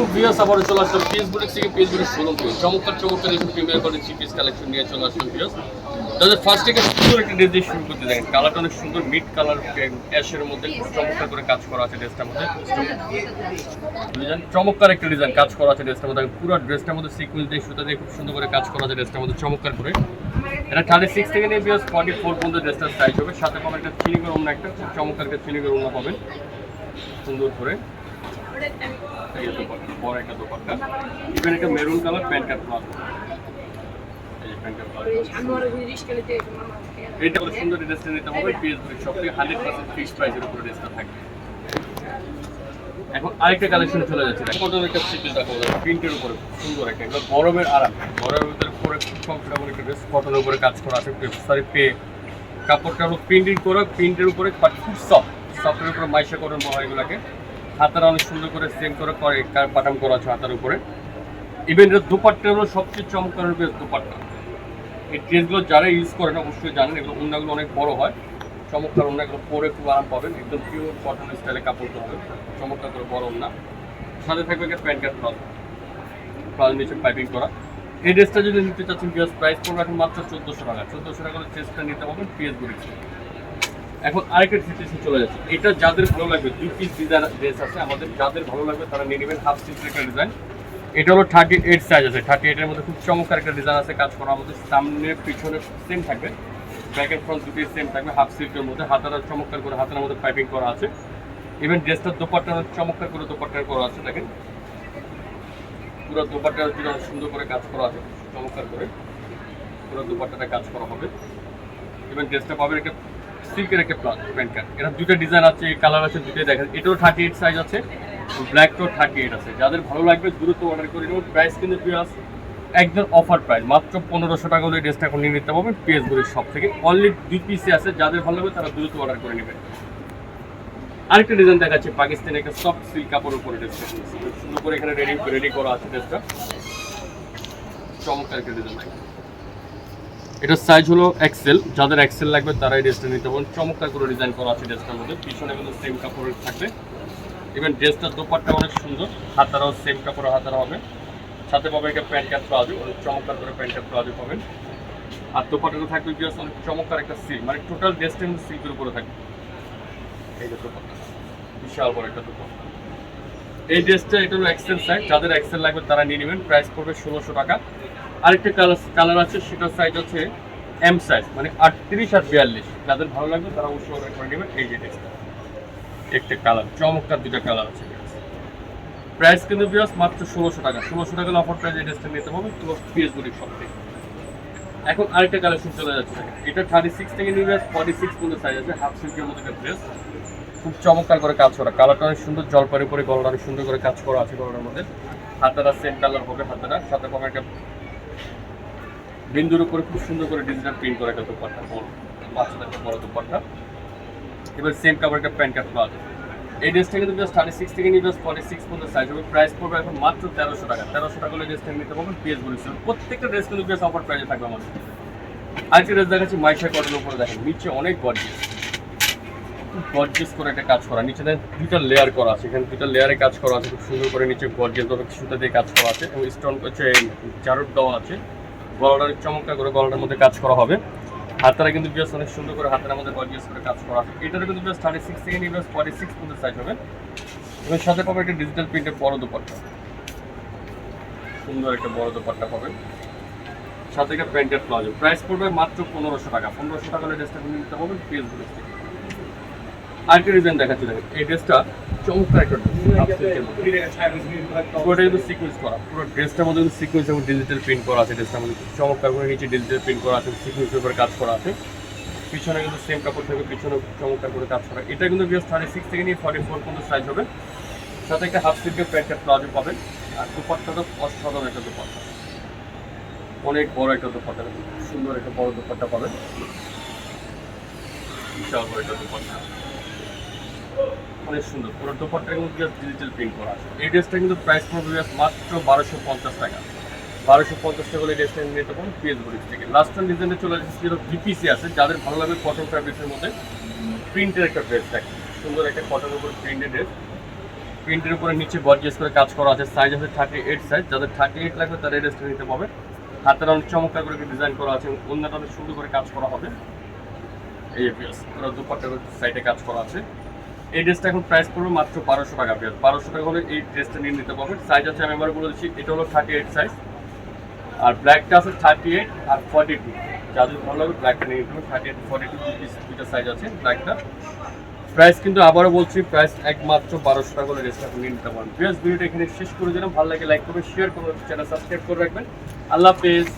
আলাইকুম ভিউয়ার্স আবারও চলে আসলাম পিস থেকে। পিস বুটিক শোরুম চমৎকার চমৎকার এসব প্রিমিয়ার কোয়ালিটি পিস কালেকশন নিয়ে চলে আসলাম ভিউয়ার্স তাদের ফার্স্ট থেকে সুন্দর একটা ড্রেস দিয়ে শুরু করতে দেখেন। কালারটা অনেক সুন্দর মিড কালার অ্যাশের মধ্যে চমৎকার করে কাজ করা আছে ড্রেসটার মধ্যে। চমৎকার একটা ডিজাইন কাজ করা আছে ড্রেসটার মধ্যে। পুরো ড্রেসটার মধ্যে সিকুয়েন্স দিয়ে সুতা দিয়ে খুব সুন্দর করে কাজ করা আছে ড্রেসটার মধ্যে, চমৎকার করে। এটা থার্টি সিক্স থেকে নিয়ে বিয়াস ফর্টি ফোর পর্যন্ত ড্রেসটার সাইজ হবে। সাথে পাবেন একটা চিনিকের অন্য একটা, খুব চমৎকার একটা চিনিকের অন্য পাবেন। সুন্দর করে। বড় একটা দোপাট্টা ইভেন একটা maroon colour pant cut palazzo এই যে প্যান্ট কাট প্লাজো এটা হলো সুন্দর ড্রেসটা নিতে হবে পিএসবি সব থেকে হান্ড্রেড পার্সেন্ট ফিক্সড প্রাইসের উপরে ড্রেসটা থাকবে। এখন আরেকটা কালেকশন চলে যাচ্ছে। কটন একটা সিপিস দেখা যাবে প্রিন্টের উপরে সুন্দর একটা এগুলো গরমের আরাম। গরমের ভিতরে পরে খুব কমফোর্টেবল একটা ড্রেস কটনের উপরে কাজ করা আছে সরি পে কাপড়টা হলো প্রিন্টিং করে প্রিন্টের উপরে খুব সফট সফটের উপরে মাইশা কটন বলা হয় এগুলাকে। হাতারা অনেক সুন্দর করে সেম করে করে বাটাম করা আছে হাতার উপরে। ইভেন এটা দুপাট্টা হলো সবচেয়ে চমৎকার বেশ দুপাট্টা। এই ড্রেসগুলো যারা ইউজ করেন অবশ্যই জানেন, এগুলো উন্নাগুলো অনেক বড় হয়। চমৎকার উন্নাগুলো পরে খুব আরাম পাবেন, একদম পিওর কটন স্টাইলে কাপড় হবে চমৎকার করে বড় উন্না। সাথে থাকবে একটা প্যান্ট কাট প্লাজো প্লাজো নিচে পাইপিং করা। এই ড্রেসটা যদি নিতে চাচ্ছেন প্রাইস পড়বে এখন মাত্র চোদ্দোশো টাকা। চোদ্দোশো টাকা ড্রেসটা নিতে পারবেন পিএস গুড়িতে এখন আরেকটা সিচুয়েশন চলে যাচ্ছে। এটা যাদের ভালো লাগবে, দুই পিস ডিজাইন ড্রেস আছে, আমাদের যাদের ভালো লাগবে তারা নিয়ে নেবেন হাফ সিটের একটা ডিজাইন এটা হলো থার্টি এইট সাইজ আছে। থার্টি এইটের মধ্যে খুব চমৎকার একটা ডিজাইন আছে, কাজ করা আমাদের সামনে পিছনে সেম থাকবে। ব্যাক এন্ড ফ্রন্ট দুটোই সেম থাকবে হাফ সিল্কের মধ্যে। হাতারা চমৎকার করে, হাতার মধ্যে পাইপিং করা আছে। ইভেন ড্রেসটার দোপাট্টা চমৎকার করে দোপাট্টা করা আছে, দেখেন। পুরো দোপাট্টা জুড়ে সুন্দর করে কাজ করা আছে, চমৎকার করে। পুরো দোপাট্টাটা কাজ করা হবে। ইভেন ড্রেসটা পাবেন একটা সিল্কের একটা প্যান্ট কাট এটা দুটো ডিজাইন আছে কালার আছে দুটোই দেখেন এটাও থার্টি এইট সাইজ আছে ব্ল্যাকটাও থার্টি এইট আছে। যাদের ভালো লাগবে, দ্রুত অর্ডার করে নেবেন। প্রাইস কিন্তু প্লাস একদম অফার প্রাইস মাত্র পনেরোশো টাকা হলে ড্রেসটা এখন নিয়ে নিতে পারবেন পিএস গুলির সব থেকে। অনলি দুই পিসে আছে, যাদের ভালো লাগবে তারা দ্রুত অর্ডার করে নেবেন। আরেকটা ডিজাইন দেখাচ্ছে, পাকিস্তানি একটা সফট সিল্ক কাপড়ের উপরে ড্রেসটা সুন্দর করে এখানে রেডি রেডি করা আছে ড্রেসটা চমৎকার একটা ডিজাইন দেখেন এটার সাইজ হলো এক্সেল যাদের এক্সেল লাগবে তারা এই ড্রেসটা নিতে পারেন চমৎকার করে ডিজাইন করা আছে ড্রেসটার মধ্যে। পিছনে কিন্তু সেম কাপড়ের থাকবে। ইভেন ড্রেসটার দোপাট্টা অনেক সুন্দর। হাতারাও সেম কাপড়ের হাতারা হবে। সাথে পাবে একটা প্যান্ট ক্যাপ প্লাজো অনেক চমৎকার করে প্যান্ট ক্যাপ প্লাজো পাবেন। আর দোপাট্টাটা থাকবে জাস্ট অনেক চমৎকার একটা সিল্ক মানে টোটাল ড্রেসটা কিন্তু সিল্কের উপরে থাকবে। এই যে দোপাট্টা, বিশাল বড় একটা দোপাট্টা। এই ড্রেসটা এটা হলো এক্সেল সাইজ যাদের এক্সেল লাগবে তারা নিয়ে নেবেন। প্রাইস পড়বে ষোলোশো টাকা। আরেকটা কালার কালার আছে, সেটার সাইজ হচ্ছে এম সাইজ মানে আটত্রিশ আর বিয়াল্লিশ। যাদের ভালো লাগবে, তারা অবশ্যই অর্ডার করে নেবেন। এই যে একটা কালার চমৎকার দুটা কালার আছে। প্রাইস কিন্তু বিয়াস মাত্র ষোলোশো টাকা। ষোলোশো টাকা অফার প্রাইস এই ড্রেসটা নিতে পারবে তো পিএস গুলির সব থেকে। এখন আরেকটা কালেকশন চলে যাচ্ছে। এটা থার্টি সিক্স থেকে নিয়ে ফর্টি সিক্স পর্যন্ত সাইজ আছে হাফ সিল্কের মধ্যে একটা ড্রেস খুব চমৎকার করে কাজ করা। কালারটা অনেক সুন্দর জলপাইয়ের উপরে গলাটা অনেক সুন্দর করে কাজ করা আছে গলার মধ্যে। হাতারা সেম কালার হবে হাতারা সাথে পাবে একটা বিন্দুর উপরে খুব সুন্দর করে ডিজিটাল প্রিন্ট করা একটা দোপাট্টা বাচ্চাদের একটা বড় দোপাট্টা। এবার সেম কাপড় একটা প্যান্ট কাট প্লাজো এই ড্রেসটা কিন্তু জাস্ট থার্টি সিক্স থেকে নিয়ে জাস্ট ফর্টি সিক্স পর্যন্ত সাইজ হবে। প্রাইস পড়বে এখন মাত্র তেরোশো টাকা। তেরোশো টাকা হলে ড্রেসটা নিতে পারবেন পিএস বলেছিল প্রত্যেকটা ড্রেস কিন্তু বেশ অফার প্রাইসে থাকবে আমাদের। আজকে ড্রেস দেখাচ্ছি, মাইশা কটনের উপরে দেখেন, নিচে অনেক গর্জিয়াস গর্জিয়াস করে একটা কাজ করা। নিচে দুইটা লেয়ার করা আছে। এখানে দুইটা লেয়ারে কাজ করা আছে। খুব সুন্দর করে নিচে গর্জিয়াস ভাবে সুতা দিয়ে কাজ করা আছে এবং স্টোন হচ্ছে চারুট দেওয়া আছে গলাটার চমৎকার করে গলাটার মধ্যে কাজ করা হবে। হাতারা কিন্তু বেশ অনেক সুন্দর করে হাতের মধ্যে গর্জিয়াস করে কাজ করা আছে। এটার কিন্তু বেশ থার্টি সিক্স থেকে নিয়ে ফর্টি সিক্স পর্যন্ত সাইজ হবে। এবং সাথে পাবে একটা ডিজিটাল প্রিন্টের বড় দোপাট্টা। সুন্দর একটা বড় দোপাট্টা পাবেন। সাথে একটা প্যান্টের প্লাজো। প্রাইস পড়বে মাত্র পনেরোশো টাকা। পনেরোশো টাকা ড্রেসটা নিতে পারবেন। পিএসগুলো আরেকটা ডিজাইন দেখাচ্ছি দেখেন এই ড্রেসটা চমৎকার একটা পুরোটা কিন্তু সিকুয়েন্স করা পুরো ড্রেসটার মধ্যে কিন্তু সিকুয়েন্স এবং ডিজিটাল প্রিন্ট করা আছে ড্রেসটার মধ্যে চমৎকার করে নিচে ডিজিটাল প্রিন্ট করা আছে সিকুয়েন্সের উপরে কাজ করা আছে। পিছনে কিন্তু সেম কাপড় থেকে পিছনে চমৎকার করে কাজ করা। এটা কিন্তু বেশ থার্টি সিক্স থেকে নিয়ে ফর্টি ফোর পর্যন্ত সাইজ হবে। সাথে একটা হাফ সিল্কের প্যান্টের প্লাজো পাবেন। আর দুপাট্টা তো অসাধারণ একটা দুপাট্টা। অনেক বড় একটা দুপাট্টা সুন্দর একটা বড় দুপাট্টা পাবেন। বিশাল বড় একটা দুপাট্টা। অনেক সুন্দর। পুরো দোপাট্টা কিন্তু ডিজিটাল প্রিন্ট করা আছে। এই ড্রেসটা কিন্তু প্রাইস পড়বে মাত্র বারোশো পঞ্চাশ টাকা। বারোশো পঞ্চাশ টাকা হলে ড্রেসটা নিতে পারেন পিএস বলিস থেকে। লাস্ট টাইম ডিজাইনে চলে এসেছে যেটা ভিপিসি আছে, যাদের ভালো লাগবে কটন ফ্যাব্রিক্সের মধ্যে প্রিন্টের একটা ড্রেস থাকে সুন্দর একটা কটনের উপর প্রিন্টের ড্রেস প্রিন্টের উপরে নিচে গর্জিয়াস করে কাজ করা আছে। সাইজ আছে থার্টি এইট সাইজ যাদের থার্টি এইট লাগবে তারা এই ড্রেসটা নিতে পারবে। হাতের অনেক চমৎকার করে ডিজাইন করা আছে অন্যটা সুন্দর করে কাজ করা হবে। এই পুরো দুপাট্টা সাইডে কাজ করা আছে। এই ড্রেসটা এখন প্রাইস পড়বে মাত্র বারোশো টাকা পিএস বারোশো টাকা হলে এই ড্রেসটা নিয়ে নিতে পারবেন। সাইজ আছে, আমি এবার বলে দিচ্ছি, এটা হলো থার্টি এইট সাইজ আর ব্ল্যাকটা আছে থার্টি এইট আর ফর্টি টু যাদের ভালো লাগবে ব্ল্যাকটা নিয়ে নিতে হবে থার্টি এইট ফর্টি টু দুইটা সাইজ আছে ব্ল্যাকটা প্রাইস কিন্তু আবারও বলছি প্রাইস একমাত্র বারোশো টাকা করে ড্রেসটা আপনি নিতে পারেন প্রিয়াস ভিডিওটা এখানে শেষ করে দিলাম। ভালো লাগে লাইক করবেন শেয়ার করবেন চ্যানেল সাবস্ক্রাইব করে রাখবেন। আল্লাহ হাফেজ।